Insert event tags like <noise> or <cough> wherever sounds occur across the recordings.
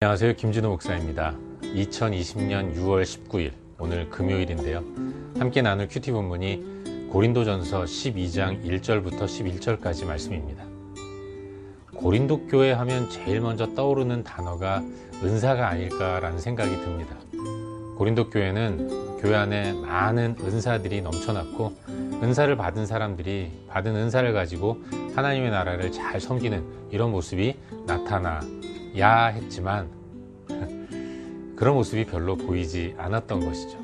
안녕하세요. 김진호 목사입니다. 2020년 6월 19일, 오늘 금요일인데요. 함께 나눌 큐티 본문이 고린도전서 12장 1절부터 11절까지 말씀입니다. 고린도 교회 하면 제일 먼저 떠오르는 단어가 은사가 아닐까라는 생각이 듭니다. 고린도 교회는 교회 안에 많은 은사들이 넘쳐났고 은사를 받은 사람들이 받은 은사를 가지고 하나님의 나라를 잘 섬기는 이런 모습이 나타나 야 했지만 <laughs> 그런 모습이 별로 보이지 않았던 것이죠.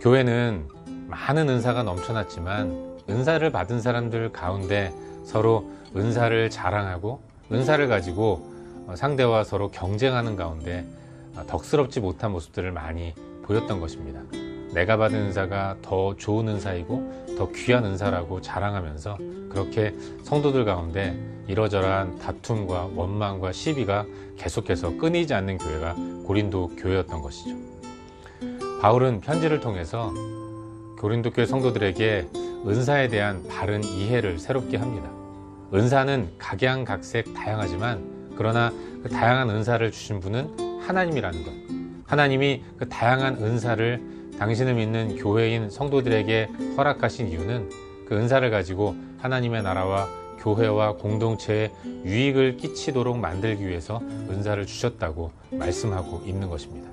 교회는 많은 은사가 넘쳐났지만 은사를 받은 사람들 가운데 서로 은사를 자랑하고 은사를 가지고 상대와 서로 경쟁하는 가운데 덕스럽지 못한 모습들을 많이 보였던 것입니다. 내가 받은 은사가 더 좋은 은사이고 더 귀한 은사라고 자랑하면서 그렇게 성도들 가운데 이러저러한 다툼과 원망과 시비가 계속해서 끊이지 않는 교회가 고린도 교회였던 것이죠. 바울은 편지를 통해서 고린도 교회 성도들에게 은사에 대한 바른 이해를 새롭게 합니다. 은사는 각양각색 다양하지만 그러나 그 다양한 은사를 주신 분은 하나님이라는 것. 하나님이 그 다양한 은사를 당신을 믿는 교회인 성도들에게 허락하신 이유는 그 은사를 가지고 하나님의 나라와 교회와 공동체에 유익을 끼치도록 만들기 위해서 은사를 주셨다고 말씀하고 있는 것입니다.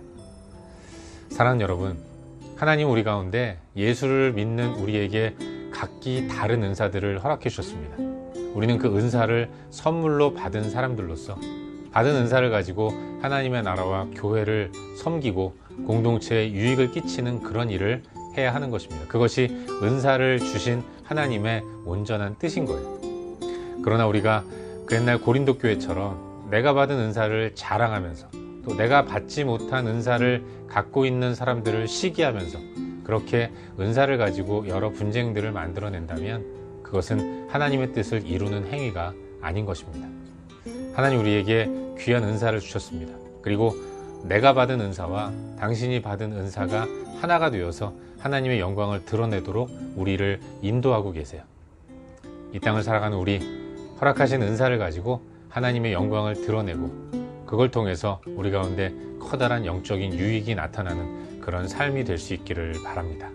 사랑하는 여러분, 하나님 우리 가운데 예수를 믿는 우리에게 각기 다른 은사들을 허락해 주셨습니다. 우리는 그 은사를 선물로 받은 사람들로서 받은 은사를 가지고 하나님의 나라와 교회를 섬기고 공동체에 유익을 끼치는 그런 일을 해야 하는 것입니다. 그것이 은사를 주신 하나님의 온전한 뜻인 거예요. 그러나 우리가 그 옛날 고린도 교회처럼 내가 받은 은사를 자랑하면서 또 내가 받지 못한 은사를 갖고 있는 사람들을 시기하면서 그렇게 은사를 가지고 여러 분쟁들을 만들어낸다면 그것은 하나님의 뜻을 이루는 행위가 아닌 것입니다. 하나님 우리에게 귀한 은사를 주셨습니다. 그리고 내가 받은 은사와 당신이 받은 은사가 하나가 되어서 하나님의 영광을 드러내도록 우리를 인도하고 계세요. 이 땅을 살아가는 우리 허락하신 은사를 가지고 하나님의 영광을 드러내고 그걸 통해서 우리 가운데 커다란 영적인 유익이 나타나는 그런 삶이 될 수 있기를 바랍니다.